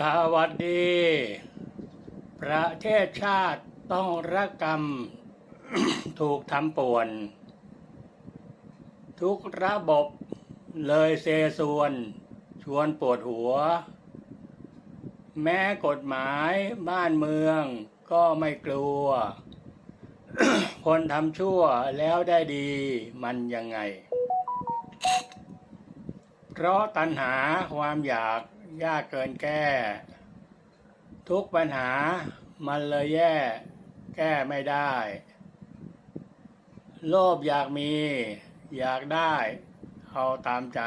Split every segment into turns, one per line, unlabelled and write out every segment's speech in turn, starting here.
สวัสดี ประเทศชาติต้องระกรรม ถูกทำป่วน ทุกระบบเลยเซส่วน ชวนปวดหัว แม้กฎหมายบ้านเมืองก็ไม่กลัว คนทำชั่วแล้วได้ดีมันยังไง เพราะตัณหาความอยาก ยากเกินแก้ ทุกปัญหามันเลยแย่ แก้ไม่ได้ โลภอยากมี อยากได้ เอาตามใจ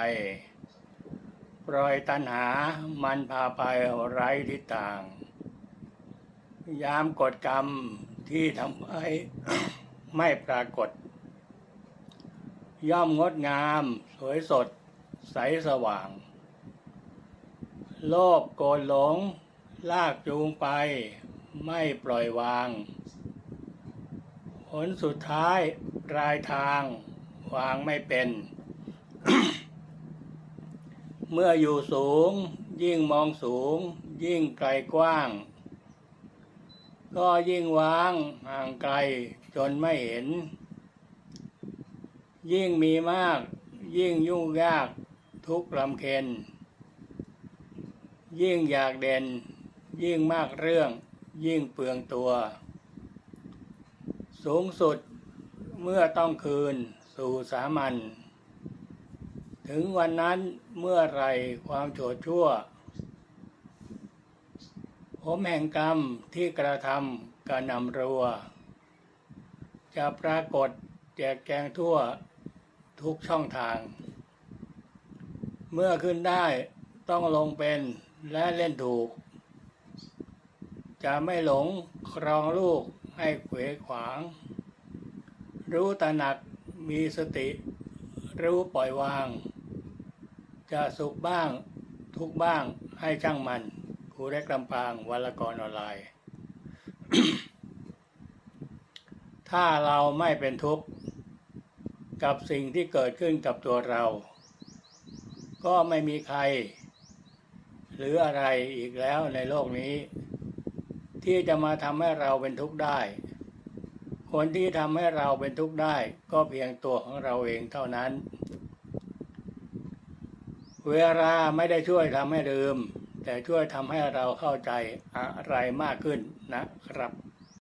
ปล่อยตัณหามันพาไปไร้ทิศทาง ยามกฎกรรมที่ทำไว้ไม่ปรากฏ ย่อมงดงาม สวยสด ใสสว่าง โลภโกรธหลง ลากจูงไป ไม่ปล่อยวาง ผลสุดท้ายปลายทาง วางไม่เป็น เมื่ออยู่สูง ยิ่งมองสูง ยิ่งไกลกว้าง ก็ยิ่งวางห่างไกลจนไม่เห็น ยิ่งมีมาก ยิ่งยุ่งยากทุกข์ลำเค็น ยิ่งอยากเด่น ยิ่งมากเรื่อง ยิ่งเปลืองตัว สูงสุดเมื่อต้องคืนสู่สามัญถึงวันนั้นเมื่อไรความโฉดชั่ว ผมแห่งกรรมที่กระทำกระนำรัว จะปรากฏแจกแจงทั่วทุกช่องทาง เมื่อขึ้นได้ต้องลงเป็น และเล่นถูก จะไม่หลงครองลูกให้เขวขวาง รู้ตระหนักมีสติ รู้ปล่อยวาง จะสุขบ้างทุกบ้างให้ช่างมันครูเล็กลำปางวรกรออนไลน์ ถ้าเราไม่เป็นทุกข์ กับสิ่งที่เกิดขึ้นกับตัวเรา ก็ไม่มีใคร หรืออะไรอีกแล้วในโลกนี้ ที่จะมาทำให้เราเป็นทุกข์ได้ คนที่ทำให้เราเป็นทุกข์ได้ ก็เพียงตัวของเราเองเท่านั้น เวลาไม่ได้ช่วยทำให้ลืม แต่ช่วยทำให้เราเข้าใจอะไรมากขึ้นนะครับ